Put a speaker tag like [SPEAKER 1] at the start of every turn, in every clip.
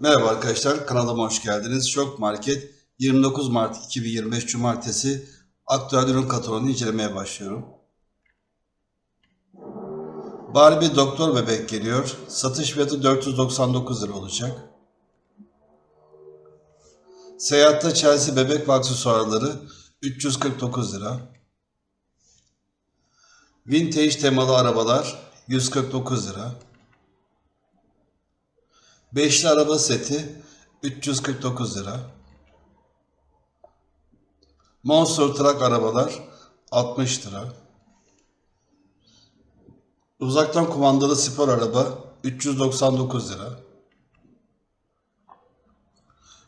[SPEAKER 1] Merhaba arkadaşlar, kanalıma hoş geldiniz. Şok Market 29 Mart 2025 Cumartesi aktüel ürün kataloğunu incelemeye başlıyorum. Barbie Doktor Bebek geliyor. Satış fiyatı 499 lira olacak. Seyahatte Chelsea bebek ve aksesuarları 349 lira. Vintage temalı arabalar 149 lira. Beşli araba seti 349 lira. Monster Truck arabalar 60 lira. Uzaktan kumandalı spor araba 399 lira.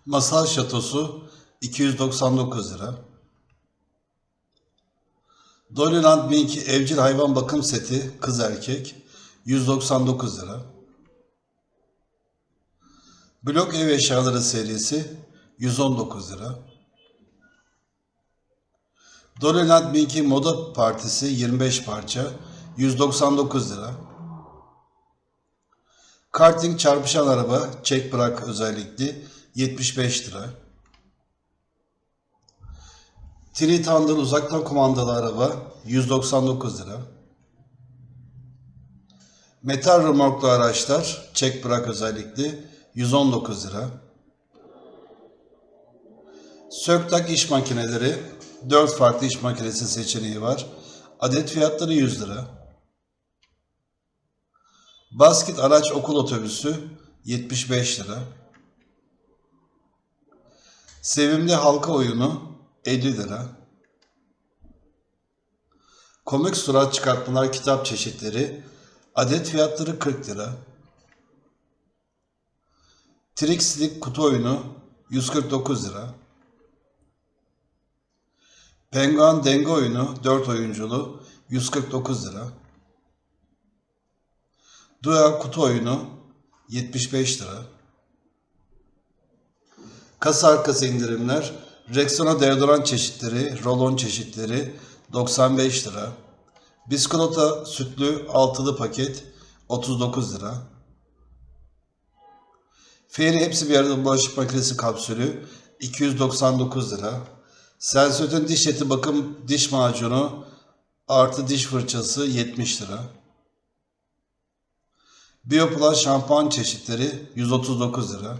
[SPEAKER 1] Masal şatosu 299 lira. Dollyland Mink evcil hayvan bakım seti kız erkek 199 lira. Blok ev eşyaları serisi 119 lira. Dollyland Minky Moda Partisi 25 parça 199 lira. Karting çarpışan araba çek bırak özellikli 75 lira. Tree Thunder uzaktan kumandalı araba 199 lira. Metal remorklu araçlar çek bırak özellikli 119 lira. Söktak iş makineleri 4 farklı iş makinesi seçeneği var. Adet fiyatları 100 lira. Basket araç okul otobüsü 75 lira. Sevimli halka oyunu 50 lira. Komik surat çıkartmalar kitap çeşitleri adet fiyatları 40 lira. Trixlik kutu oyunu 149 lira. Penguin denge oyunu 4 oyunculu 149 lira. Duel kutu oyunu 75 lira. Kasa arkası indirimler Rexona deodorant çeşitleri, rolon çeşitleri 95 lira. Biskolata sütlü altılı paket 39 lira. Fairy hepsi bir arada bulaşık makinesi kapsülü 299 lira. Sensodyne diş eti bakım diş macunu artı diş fırçası 70 lira. Bioplus şampuan çeşitleri 139 lira.